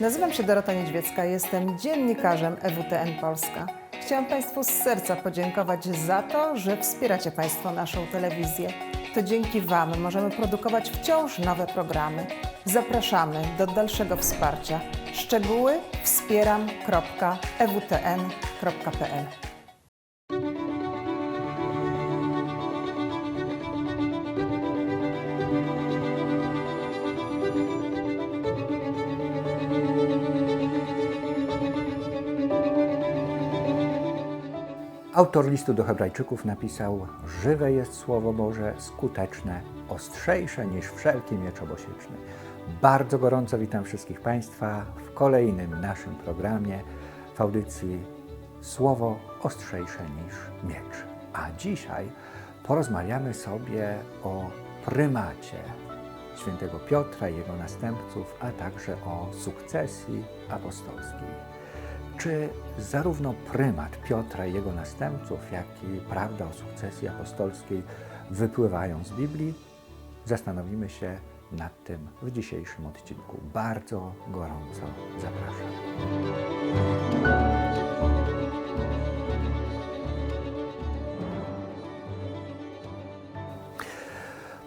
Nazywam się Dorota Niedźwiecka, jestem dziennikarzem EWTN Polska. Chciałam Państwu z serca podziękować za to, że wspieracie Państwo naszą telewizję. To dzięki Wam możemy produkować wciąż nowe programy. Zapraszamy do dalszego wsparcia. Szczegóły wspieram.ewtn.pl Autor listu do Hebrajczyków napisał: Żywe jest Słowo Boże, skuteczne, ostrzejsze niż wszelki miecz obosieczny. Bardzo gorąco witam wszystkich Państwa w kolejnym naszym programie w audycji Słowo ostrzejsze niż miecz. A dzisiaj porozmawiamy sobie o prymacie świętego Piotra i jego następców, a także o sukcesji apostolskiej. Czy zarówno prymat Piotra i jego następców, jak i prawda o sukcesji apostolskiej wypływają z Biblii? Zastanowimy się nad tym w dzisiejszym odcinku. Bardzo gorąco zapraszam.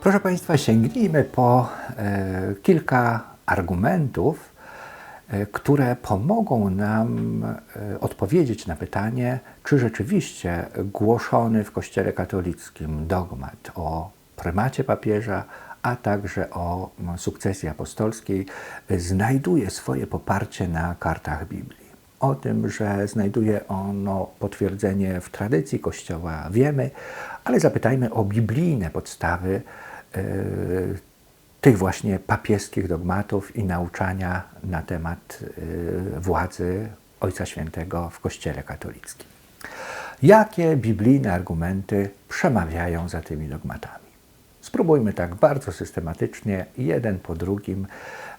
Proszę Państwa, sięgnijmy po e, kilka argumentów, które pomogą nam e, odpowiedzieć na pytanie, czy rzeczywiście głoszony w Kościele katolickim dogmat o prymacie papieża, a także o sukcesji apostolskiej e, znajduje swoje poparcie na kartach Biblii. O tym, że znajduje ono potwierdzenie w tradycji Kościoła, wiemy, ale zapytajmy o biblijne podstawy e, tych właśnie papieskich dogmatów i nauczania na temat y, władzy Ojca Świętego w Kościele katolickim. Jakie biblijne argumenty przemawiają za tymi dogmatami? Spróbujmy tak bardzo systematycznie, jeden po drugim,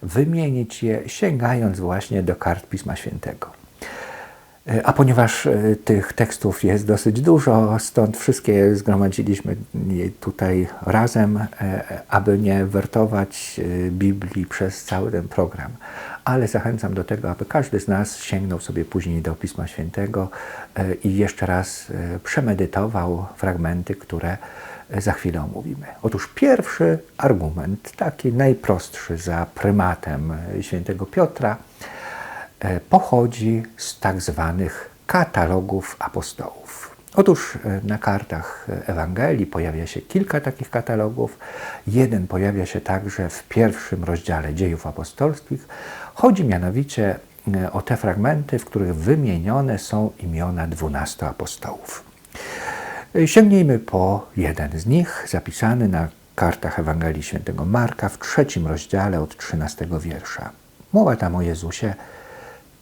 wymienić je, sięgając właśnie do kart Pisma Świętego. A ponieważ e, tych tekstów jest dosyć dużo, stąd wszystkie zgromadziliśmy tutaj razem, e, aby nie wertować e, Biblii przez cały ten program. Ale zachęcam do tego, aby każdy z nas sięgnął sobie później do Pisma Świętego i jeszcze raz przemedytował fragmenty, które za chwilę omówimy. Otóż pierwszy argument, taki najprostszy za prymatem świętego Piotra, E, pochodzi z tak zwanych katalogów apostołów. Otóż e, na kartach Ewangelii pojawia się kilka takich katalogów. Jeden pojawia się także w pierwszym rozdziale dziejów apostolskich. Chodzi mianowicie e, o te fragmenty, w których wymienione są imiona dwunastu apostołów. Sięgnijmy po jeden z nich, zapisany na kartach Ewangelii Świętego Marka w trzecim rozdziale od 13 wiersza. Mowa tam o Jezusie,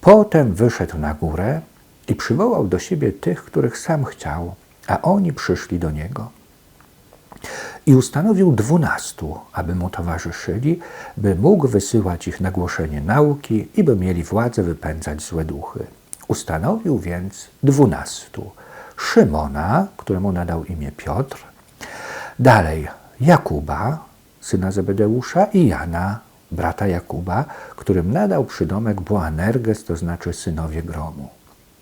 Potem wyszedł na górę i przywołał do siebie tych, których sam chciał, a oni przyszli do niego. I ustanowił dwunastu, aby mu towarzyszyli, by mógł wysyłać ich na głoszenie nauki i by mieli władzę wypędzać złe duchy. Ustanowił więc dwunastu. Szymona, któremu nadał imię Piotr, dalej Jakuba, syna Zebedeusza i Jana, brata Jakuba, którym nadał przydomek Boanerges, to znaczy synowie gromu.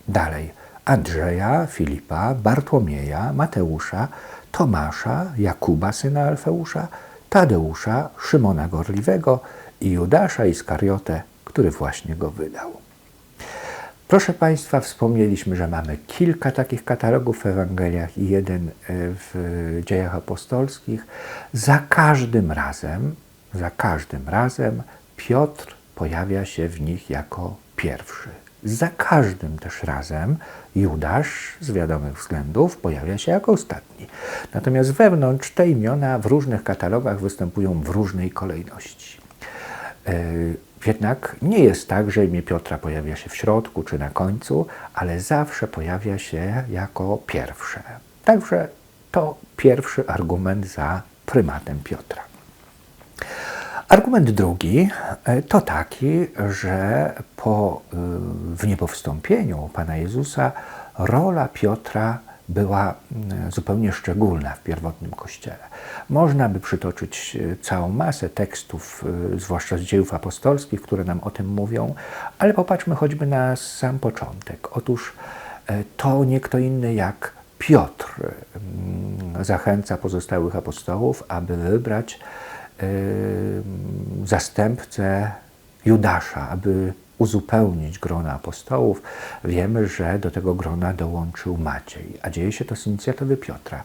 Dalej Andrzeja, Filipa, Bartłomieja, Mateusza, Tomasza, Jakuba, syna Alfeusza, Tadeusza, Szymona Gorliwego i Judasza Iskariotę, który właśnie go wydał. Proszę Państwa, wspomnieliśmy, że mamy kilka takich katalogów w Ewangeliach i jeden e, w dziejach apostolskich. Za każdym razem za każdym razem Piotr pojawia się w nich jako pierwszy. Za każdym też razem Judasz z wiadomych względów pojawia się jako ostatni. Natomiast wewnątrz te imiona w różnych katalogach występują w różnej kolejności. Yy, jednak nie jest tak, że imię Piotra pojawia się w środku czy na końcu, ale zawsze pojawia się jako pierwsze. Także to pierwszy argument za prymatem Piotra. Argument drugi e, to taki, że po e, wniebowstąpieniu Pana Jezusa rola Piotra była mm, zupełnie szczególna w pierwotnym Kościele. Można by przytoczyć e, całą masę tekstów, zwłaszcza z dziejów apostolskich, które nam o tym mówią, ale popatrzmy choćby na sam początek. Otóż to nie kto inny jak Piotr mm, zachęca pozostałych apostołów, aby wybrać zastępcę Judasza, aby uzupełnić grona apostołów. Wiemy, że do tego grona dołączył Maciej, a dzieje się to z inicjatywy Piotra.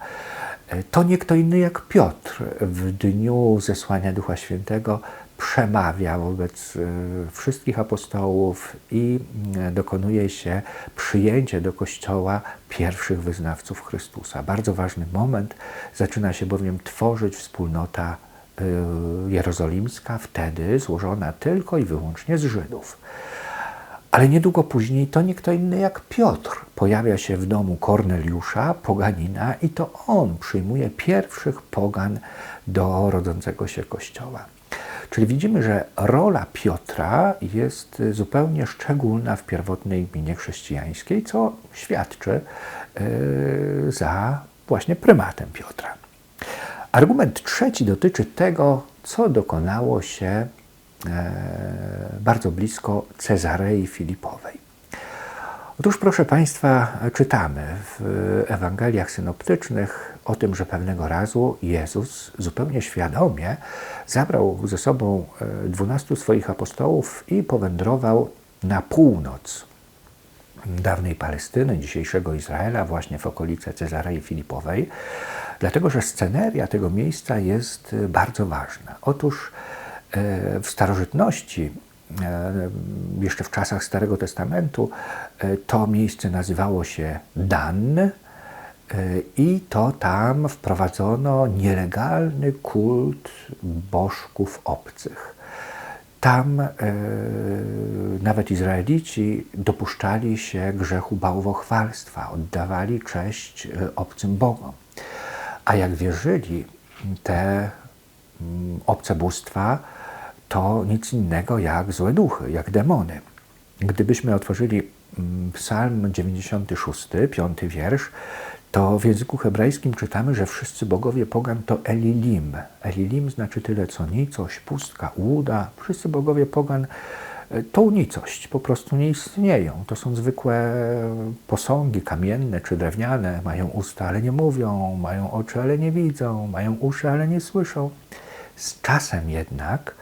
Y, To nie kto inny jak Piotr w dniu zesłania Ducha Świętego przemawia wobec y, wszystkich apostołów i y, dokonuje się przyjęcie do Kościoła pierwszych wyznawców Chrystusa. Bardzo ważny moment. Zaczyna się bowiem tworzyć wspólnota y, jerozolimska, wtedy złożona tylko i wyłącznie z Żydów. Ale niedługo później to nie kto inny jak Piotr pojawia się w domu Korneliusza, poganina, i to on przyjmuje pierwszych pogan do rodzącego się kościoła. Czyli widzimy, że rola Piotra jest zupełnie szczególna w pierwotnej gminie chrześcijańskiej, co świadczy yy, za właśnie prymatem Piotra. Argument trzeci dotyczy tego, co dokonało się e, bardzo blisko Cezarei Filipowej. Otóż, proszę Państwa, czytamy w Ewangeliach synoptycznych o tym, że pewnego razu Jezus zupełnie świadomie zabrał ze sobą e, dwunastu swoich apostołów i powędrował na północ dawnej Palestyny, dzisiejszego Izraela, właśnie w okolice Cezarei Filipowej, dlatego że sceneria tego miejsca jest e, bardzo ważna. Otóż e, w starożytności, e, jeszcze w czasach Starego Testamentu, to miejsce nazywało się Dan i to tam wprowadzono nielegalny kult bożków obcych. Tam e, nawet Izraelici dopuszczali się grzechu bałwochwalstwa, oddawali cześć obcym bogom. A jak wierzyli te mm, obce bóstwa, to nic innego jak złe duchy, jak demony. Gdybyśmy otworzyli mm, Psalm 96, piąty wiersz, to w języku hebrajskim czytamy, że wszyscy bogowie pogan to Elilim. Elilim znaczy tyle co nicość, pustka, łuda. Wszyscy bogowie pogan to nicość, po prostu nie istnieją. To są zwykłe posągi kamienne czy drewniane, mają usta, ale nie mówią, mają oczy, ale nie widzą, mają uszy, ale nie słyszą. Z czasem jednak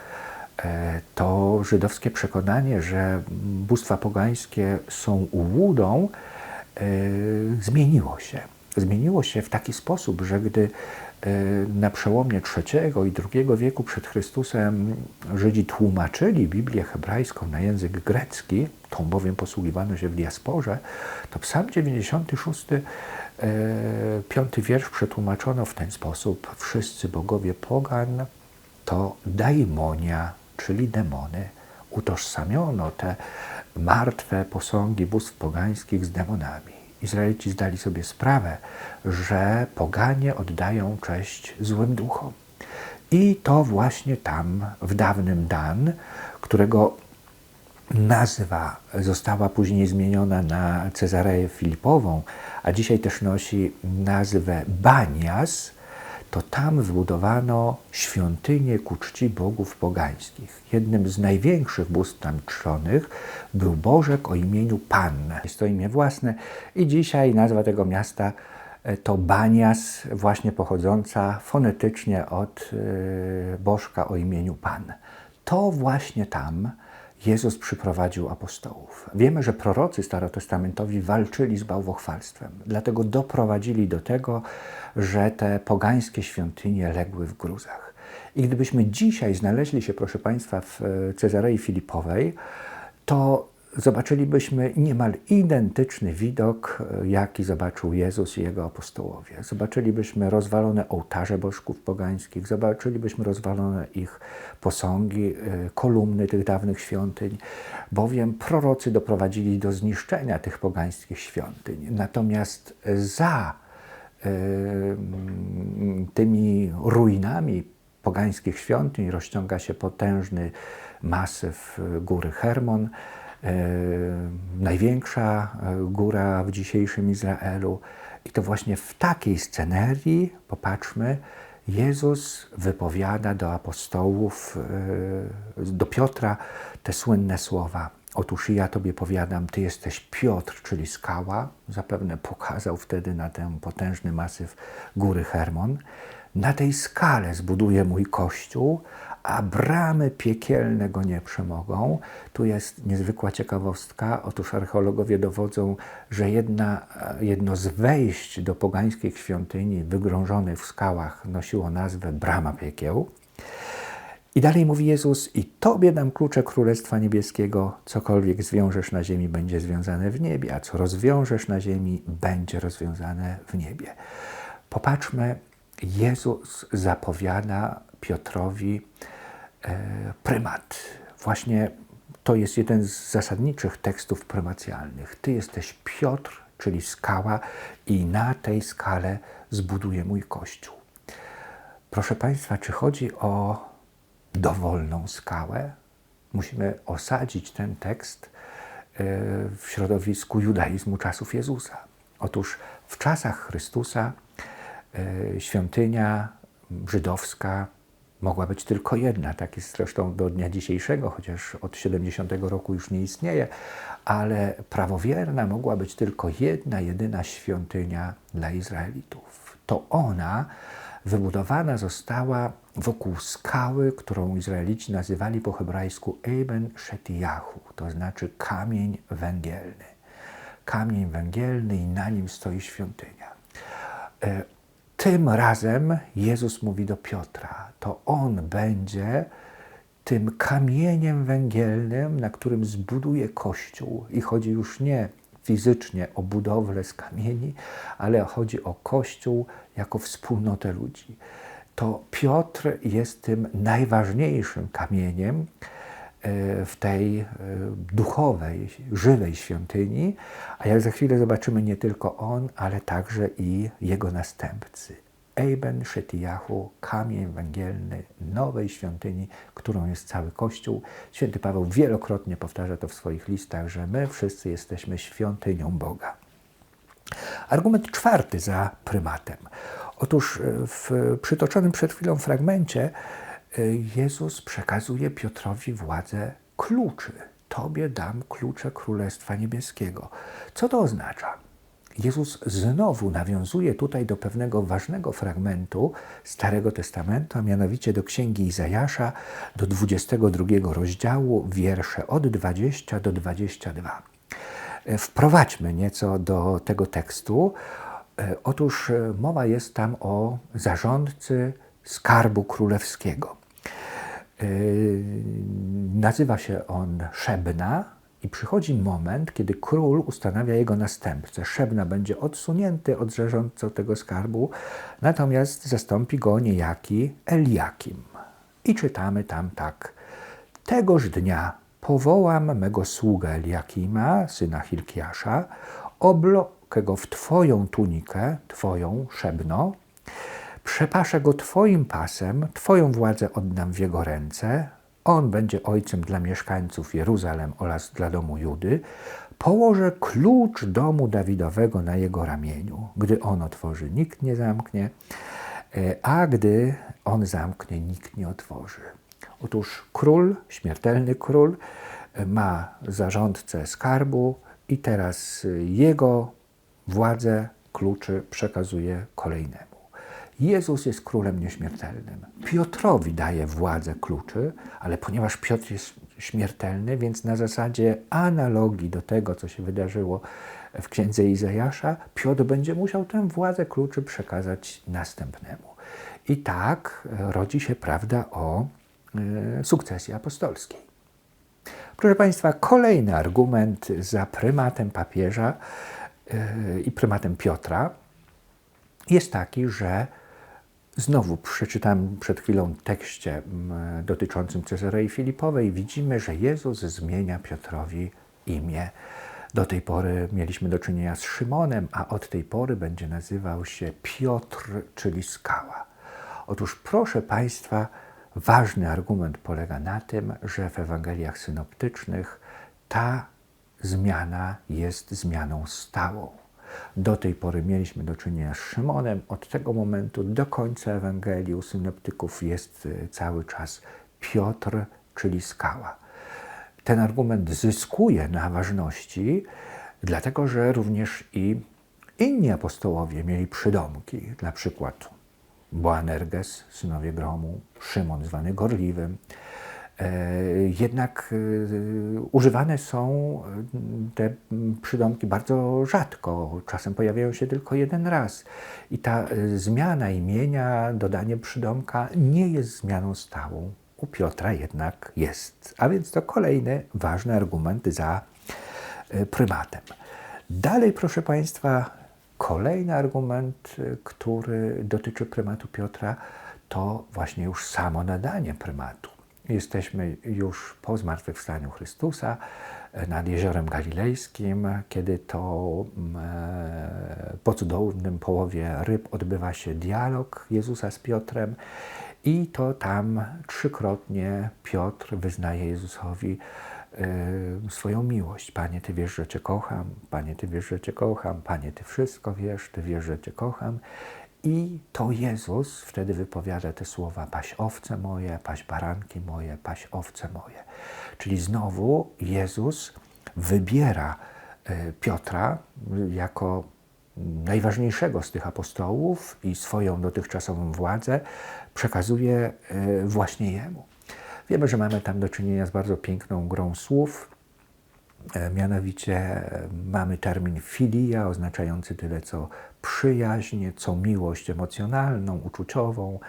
e, to żydowskie przekonanie, że bóstwa pogańskie są łudą, e, zmieniło się. Zmieniło się w taki sposób, że gdy na przełomie III i II wieku przed Chrystusem Żydzi tłumaczyli Biblię hebrajską na język grecki, tą bowiem posługiwano się w diasporze, to Psalm 96, e, piąty wiersz przetłumaczono w ten sposób. Wszyscy bogowie pogan to daimonia, czyli demony. Utożsamiono te martwe posągi bóstw pogańskich z demonami. Izraelici zdali sobie sprawę, że poganie oddają cześć złym duchom. I to właśnie tam, w dawnym Dan, którego nazwa została później zmieniona na Cezareję Filipową, a dzisiaj też nosi nazwę Banias, to tam wybudowano świątynię ku czci bogów pogańskich. Jednym z największych bóstw tam czczonych był Bożek o imieniu Pan. Jest to imię własne i dzisiaj nazwa tego miasta e, to Banias, właśnie pochodząca fonetycznie od e, Bożka o imieniu Pan. To właśnie tam Jezus przyprowadził apostołów. Wiemy, że prorocy starotestamentowi walczyli z bałwochwalstwem, dlatego doprowadzili do tego, że te pogańskie świątynie legły w gruzach. I gdybyśmy dzisiaj znaleźli się, proszę Państwa, w Cezarei Filipowej, to zobaczylibyśmy niemal identyczny widok, e, jaki zobaczył Jezus i jego apostołowie. Zobaczylibyśmy rozwalone ołtarze bożków pogańskich, zobaczylibyśmy rozwalone ich posągi, e, kolumny tych dawnych świątyń, bowiem prorocy doprowadzili do zniszczenia tych pogańskich świątyń. Natomiast za e, tymi ruinami pogańskich świątyń rozciąga się potężny masyw góry Hermon, największa e, góra w dzisiejszym Izraelu. I to właśnie w takiej scenerii, popatrzmy, Jezus wypowiada do apostołów, e, do Piotra te słynne słowa. Otóż ja Tobie powiadam, Ty jesteś Piotr, czyli skała. Zapewne pokazał wtedy na ten potężny masyw góry Hermon. Na tej skale zbuduję mój kościół, a bramy piekielne go nie przemogą. Tu jest niezwykła ciekawostka. Otóż archeologowie dowodzą, że jedna, jedno z wejść do pogańskich świątyni wygrążonych w skałach nosiło nazwę Brama Piekieł. I dalej mówi Jezus, i Tobie dam klucze Królestwa Niebieskiego, cokolwiek zwiążesz na ziemi, będzie związane w niebie, a co rozwiążesz na ziemi, będzie rozwiązane w niebie. Popatrzmy, Jezus zapowiada Piotrowi e, prymat. Właśnie to jest jeden z zasadniczych tekstów prymacjalnych. Ty jesteś Piotr, czyli skała, i na tej skale zbuduję mój kościół. Proszę Państwa, czy chodzi o dowolną skałę? Musimy osadzić ten tekst e, w środowisku judaizmu czasów Jezusa. Otóż w czasach Chrystusa e, świątynia żydowska mogła być tylko jedna. Tak jest zresztą do dnia dzisiejszego, chociaż od 70 roku już nie istnieje, ale prawowierna mogła być tylko jedna, jedyna świątynia dla Izraelitów. To ona wybudowana została wokół skały, którą Izraelici nazywali po hebrajsku Eben Shetiyahu, to znaczy kamień węgielny. Kamień węgielny i na nim stoi świątynia. Tym razem Jezus mówi do Piotra, to on będzie tym kamieniem węgielnym, na którym zbuduje Kościół. I chodzi już nie fizycznie o budowlę z kamieni, ale chodzi o Kościół jako wspólnotę ludzi. To Piotr jest tym najważniejszym kamieniem w tej e, duchowej, żywej świątyni, a jak za chwilę zobaczymy, nie tylko on, ale także i jego następcy. Eben Shetiyahu, kamień węgielny nowej świątyni, którą jest cały Kościół. Święty Paweł wielokrotnie powtarza to w swoich listach, że my wszyscy jesteśmy świątynią Boga. Argument czwarty za prymatem. Otóż e, w przytoczonym przed chwilą fragmencie e, Jezus przekazuje Piotrowi władzę kluczy. Tobie dam klucze Królestwa Niebieskiego. Co to oznacza? Jezus znowu nawiązuje tutaj do pewnego ważnego fragmentu Starego Testamentu, a mianowicie do Księgi Izajasza, do 22 rozdziału, wiersze od 20 do 22. E, wprowadźmy nieco do tego tekstu. E, otóż mowa jest tam o zarządcy skarbu królewskiego. Nazywa się on Szebna, i przychodzi moment, kiedy król ustanawia jego następcę. Szebna będzie odsunięty od tego skarbu, natomiast zastąpi go niejaki Eliakim. I czytamy tam tak. Tegoż dnia powołam mego sługę Eliakima, syna Hilkiasza, oblokę go w Twoją tunikę, Twoją szebno, przepaszę go Twoim pasem, Twoją władzę oddam w jego ręce, on będzie ojcem dla mieszkańców Jeruzalem oraz dla domu Judy. Położę klucz domu Dawidowego na jego ramieniu. Gdy on otworzy, nikt nie zamknie, e, a gdy on zamknie, nikt nie otworzy. Otóż król, śmiertelny król, ma zarządcę skarbu i teraz jego władzę kluczy przekazuje kolejnemu. Jezus jest królem nieśmiertelnym. Piotrowi daje władzę kluczy, ale ponieważ Piotr jest śmiertelny, więc na zasadzie analogii do tego, co się wydarzyło w księdze Izajasza, Piotr będzie musiał tę władzę kluczy przekazać następnemu. I tak rodzi się prawda o y, sukcesji apostolskiej. Proszę Państwa, kolejny argument za prymatem papieża y, i prymatem Piotra jest taki, że Znowu przeczytałem przed chwilą tekście mm, dotyczącym Cezarei Filipowej. Widzimy, że Jezus zmienia Piotrowi imię. Do tej pory mieliśmy do czynienia z Szymonem, a od tej pory będzie nazywał się Piotr, czyli skała. Otóż, proszę Państwa, ważny argument polega na tym, że w Ewangeliach synoptycznych ta zmiana jest zmianą stałą. Do tej pory mieliśmy do czynienia z Szymonem. Od tego momentu do końca Ewangelii u synoptyków jest y, cały czas Piotr, czyli skała. Ten argument zyskuje na ważności, dlatego że również i inni apostołowie mieli przydomki, na przykład Boanerges, synowie Gromu, Szymon zwany Gorliwym. E, Jednak e, używane są e, te przydomki bardzo rzadko, czasem pojawiają się tylko jeden raz. I ta zmiana imienia, dodanie przydomka nie jest zmianą stałą. U Piotra jednak jest. A więc to kolejny ważny argument za prymatem. Dalej, proszę Państwa, kolejny argument, który dotyczy prymatu Piotra, to właśnie już samo nadanie prymatu. Jesteśmy już po zmartwychwstaniu Chrystusa e, nad Jeziorem Galilejskim, kiedy to mm, e, po cudownym połowie ryb odbywa się dialog Jezusa z Piotrem i to tam trzykrotnie Piotr wyznaje Jezusowi y, swoją miłość. Panie, Ty wiesz, że Cię kocham. Panie, Ty wiesz, że Cię kocham. Panie, Ty wszystko wiesz. Ty wiesz, że Cię kocham. I to Jezus wtedy wypowiada te słowa: Paś owce moje, paś baranki moje, paś owce moje. Czyli znowu Jezus wybiera y, Piotra jako najważniejszego z tych apostołów i swoją dotychczasową władzę przekazuje y, właśnie jemu. Wiemy, że mamy tam do czynienia z bardzo piękną grą słów. E, Mianowicie e, mamy termin filia, oznaczający tyle co przyjaźń, co miłość emocjonalną, uczuciową,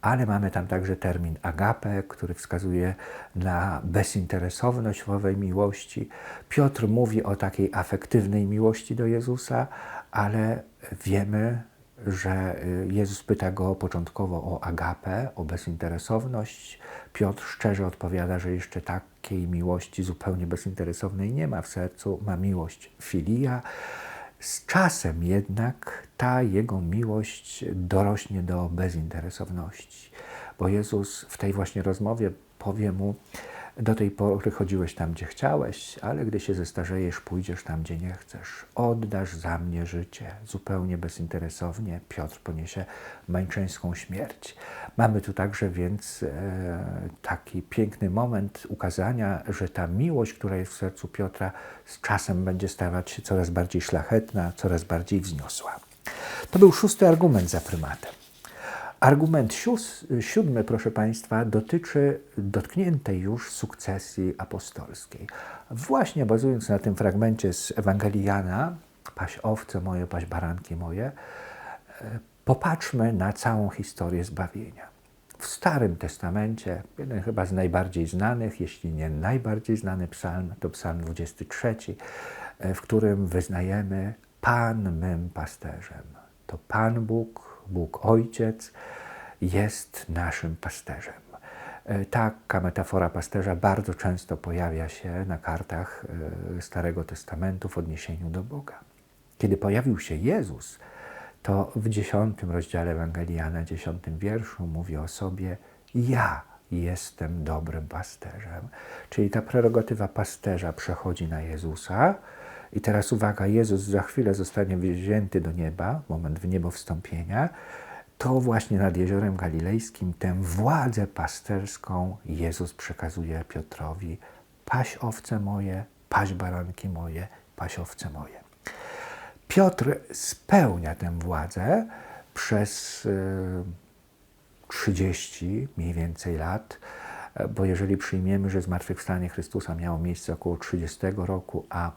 ale mamy tam także termin agape, który wskazuje na bezinteresowność w owej miłości. Piotr mówi o takiej afektywnej miłości do Jezusa, ale wiemy, że y, Jezus pyta go początkowo o agapę, o bezinteresowność. Piotr szczerze odpowiada, że jeszcze takiej miłości zupełnie bezinteresownej nie ma w sercu, ma miłość filia. Z czasem jednak ta jego miłość dorośnie do bezinteresowności, bo Jezus w tej właśnie rozmowie powie mu, do tej pory chodziłeś tam, gdzie chciałeś, ale gdy się zestarzejesz, pójdziesz tam, gdzie nie chcesz. Oddasz za mnie życie. Zupełnie bezinteresownie Piotr poniesie męczeńską śmierć. Mamy tu także więc e, taki piękny moment ukazania, że ta miłość, która jest w sercu Piotra, z czasem będzie stawać się coraz bardziej szlachetna, coraz bardziej wzniosła. To był szósty argument za prymatem. Argument siódmy, proszę Państwa, dotyczy dotkniętej już sukcesji apostolskiej. Właśnie bazując na tym fragmencie z Ewangelii Jana, paś owce moje, paś baranki moje, e, popatrzmy na całą historię zbawienia. W Starym Testamencie, jeden chyba z najbardziej znanych, jeśli nie najbardziej znany psalm, to psalm 23, e, w którym wyznajemy Pan mym pasterzem. To Pan Bóg, Bóg Ojciec jest naszym pasterzem. E, Taka metafora pasterza bardzo często pojawia się na kartach e, Starego Testamentu w odniesieniu do Boga. Kiedy pojawił się Jezus, to w dziesiątym rozdziale Ewangelii Jana, dziesiątym wierszu mówi o sobie ja jestem dobrym pasterzem. Czyli ta prerogatywa pasterza przechodzi na Jezusa. I teraz uwaga, Jezus za chwilę zostanie wzięty do nieba, moment w niebo wstąpienia. To właśnie nad Jeziorem Galilejskim tę władzę pasterską Jezus przekazuje Piotrowi. Paś owce moje, paś baranki moje, paś owce moje. Piotr spełnia tę władzę przez y, 30 mniej więcej lat, bo jeżeli przyjmiemy, że zmartwychwstanie Chrystusa miało miejsce około 30 roku, a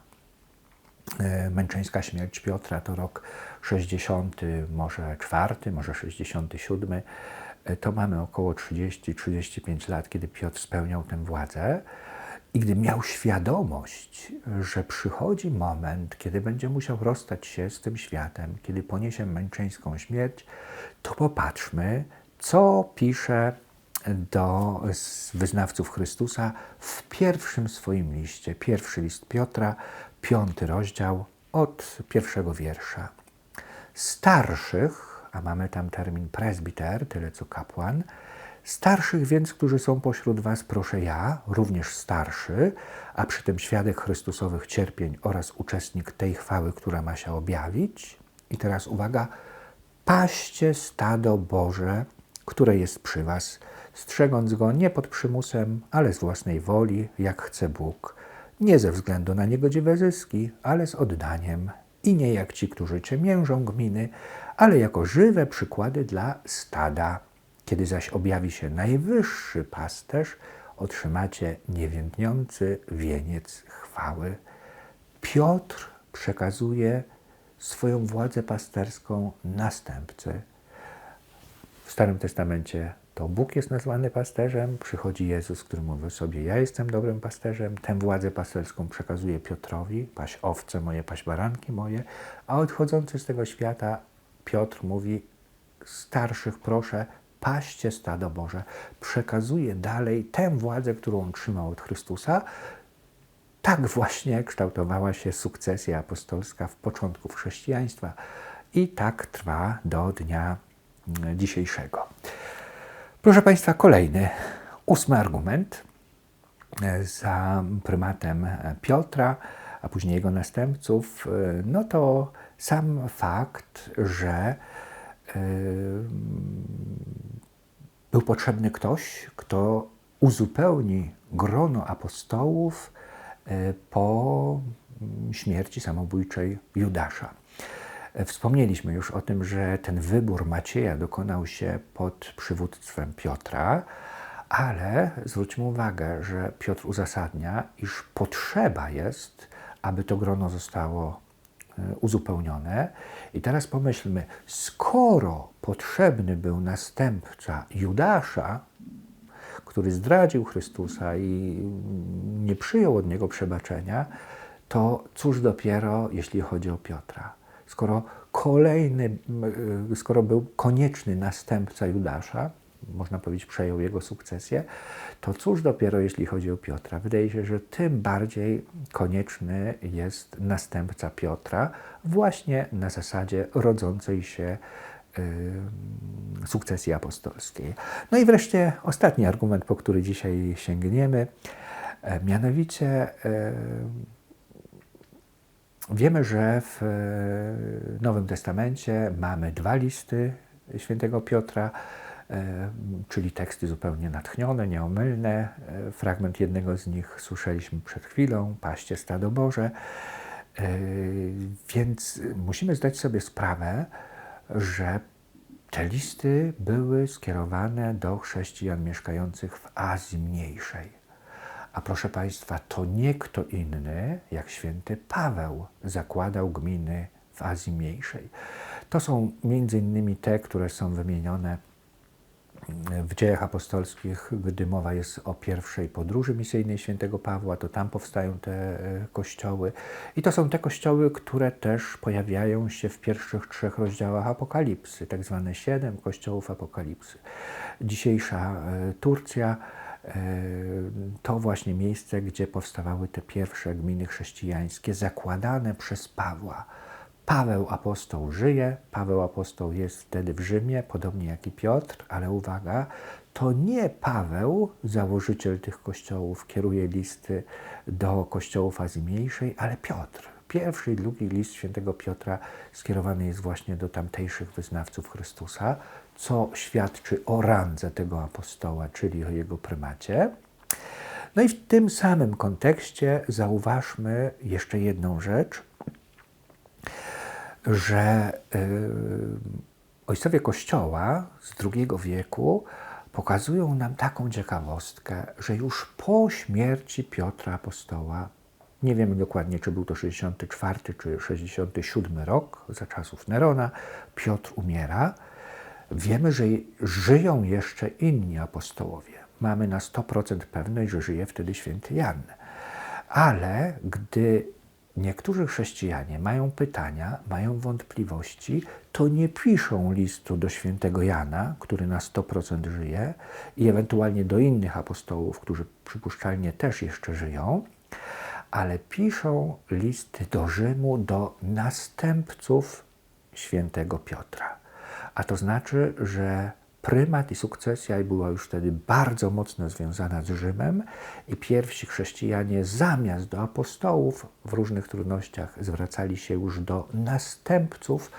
męczeńska śmierć Piotra to rok 60, może 4, może 67, e, to mamy około 30-35 lat, kiedy Piotr spełniał tę władzę. I gdy miał świadomość, że przychodzi moment, kiedy będzie musiał rozstać się z tym światem, kiedy poniesie męczeńską śmierć, to popatrzmy, co pisze do wyznawców Chrystusa w pierwszym swoim liście, pierwszy list Piotra, piąty rozdział od pierwszego wiersza. Starszych, a mamy tam termin presbiter, tyle co kapłan, Starszych więc, którzy są pośród Was, proszę ja, również starszy, a przy tym świadek Chrystusowych cierpień oraz uczestnik tej chwały, która ma się objawić. I teraz uwaga, paście stado Boże, które jest przy Was, strzegąc go nie pod przymusem, ale z własnej woli, jak chce Bóg, nie ze względu na niegodziwe zyski, ale z oddaniem i nie jak ci, którzy ciemiężą gminy, ale jako żywe przykłady dla stada. Kiedy zaś objawi się najwyższy pasterz, otrzymacie niewiędniący wieniec chwały. Piotr przekazuje swoją władzę pasterską następcy. W Starym Testamencie to Bóg jest nazwany pasterzem, przychodzi Jezus, który mówi sobie, ja jestem dobrym pasterzem, tę władzę pasterską przekazuje Piotrowi, paś owce moje, paś baranki moje, a odchodzący z tego świata Piotr mówi, starszych proszę, paście stado Boże, przekazuje dalej tę władzę, którą trzymał od Chrystusa, tak właśnie kształtowała się sukcesja apostolska w początku chrześcijaństwa i tak trwa do dnia dzisiejszego. Proszę Państwa, kolejny, ósmy argument e, za prymatem Piotra, a później jego następców, e, no to sam fakt, że e, był potrzebny ktoś, kto uzupełni grono apostołów po mm, śmierci samobójczej Judasza. E, Wspomnieliśmy już o tym, że ten wybór Macieja dokonał się pod przywództwem Piotra, ale zwróćmy uwagę, że Piotr uzasadnia, iż potrzeba jest, aby to grono zostało e, uzupełnione. I teraz pomyślmy, skoro potrzebny był następca Judasza, który zdradził Chrystusa i nie przyjął od niego przebaczenia, to cóż dopiero, jeśli chodzi o Piotra? Skoro kolejny, y, skoro był konieczny następca Judasza, można powiedzieć, przejął jego sukcesję, to cóż dopiero, jeśli chodzi o Piotra? Wydaje się, że tym bardziej konieczny jest następca Piotra, właśnie na zasadzie rodzącej się y, sukcesji apostolskiej. No i wreszcie ostatni argument, po który dzisiaj sięgniemy, e, mianowicie e, wiemy, że w e, Nowym Testamencie mamy dwa listy świętego Piotra, e, czyli teksty zupełnie natchnione, nieomylne. E, Fragment jednego z nich słyszeliśmy przed chwilą, paście stado Boże. Więc musimy zdać sobie sprawę, że te listy były skierowane do chrześcijan mieszkających w Azji Mniejszej. A proszę Państwa, to nie kto inny, jak święty Paweł zakładał gminy w Azji Mniejszej. To są między innymi te, które są wymienione w dziejach apostolskich, gdy mowa jest o pierwszej podróży misyjnej świętego Pawła, to tam powstają te e, kościoły. I to są te kościoły, które też pojawiają się w pierwszych trzech rozdziałach Apokalipsy, tak zwane siedem kościołów Apokalipsy. Dzisiejsza e, Turcja to właśnie miejsce, gdzie powstawały te pierwsze gminy chrześcijańskie, zakładane przez Pawła. Paweł apostoł żyje, Paweł apostoł jest wtedy w Rzymie, podobnie jak i Piotr, ale uwaga, to nie Paweł, założyciel tych kościołów, kieruje listy do kościołów Azji Mniejszej, ale Piotr. Pierwszy i drugi list świętego Piotra skierowany jest właśnie do tamtejszych wyznawców Chrystusa, co świadczy o randze tego apostoła, czyli o jego prymacie. No i w tym samym kontekście zauważmy jeszcze jedną rzecz, że y, ojcowie Kościoła z II wieku pokazują nam taką ciekawostkę, że już po śmierci Piotra Apostoła, nie wiemy dokładnie, czy był to 64 czy 67 rok, za czasów Nerona, Piotr umiera. Wiemy, że żyją jeszcze inni apostołowie. Mamy na 100% pewność, że żyje wtedy święty Jan. Ale gdy niektórzy chrześcijanie mają pytania, mają wątpliwości, to nie piszą listu do świętego Jana, który na 100% żyje, i ewentualnie do innych apostołów, którzy przypuszczalnie też jeszcze żyją, ale piszą listy do Rzymu do następców świętego Piotra. A to znaczy, że prymat i sukcesja była już wtedy bardzo mocno związana z Rzymem i pierwsi chrześcijanie zamiast do apostołów w różnych trudnościach zwracali się już do następców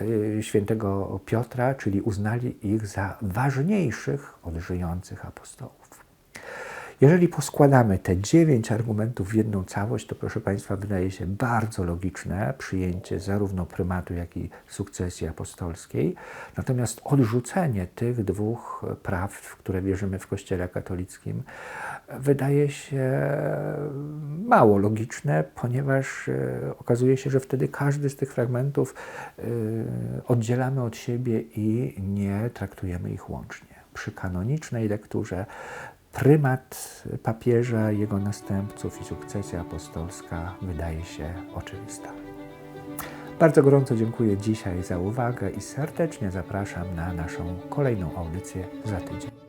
y, świętego Piotra, czyli uznali ich za ważniejszych od żyjących apostołów. Jeżeli poskładamy te dziewięć argumentów w jedną całość, to proszę Państwa, wydaje się bardzo logiczne przyjęcie zarówno prymatu, jak i sukcesji apostolskiej. Natomiast odrzucenie tych dwóch praw, w które wierzymy w Kościele katolickim, wydaje się mało logiczne, ponieważ e, okazuje się, że wtedy każdy z tych fragmentów e, oddzielamy od siebie i nie traktujemy ich łącznie. Przy kanonicznej lekturze prymat papieża, jego następców i sukcesja apostolska wydaje się oczywista. Bardzo gorąco dziękuję dzisiaj za uwagę i serdecznie zapraszam na naszą kolejną audycję za tydzień.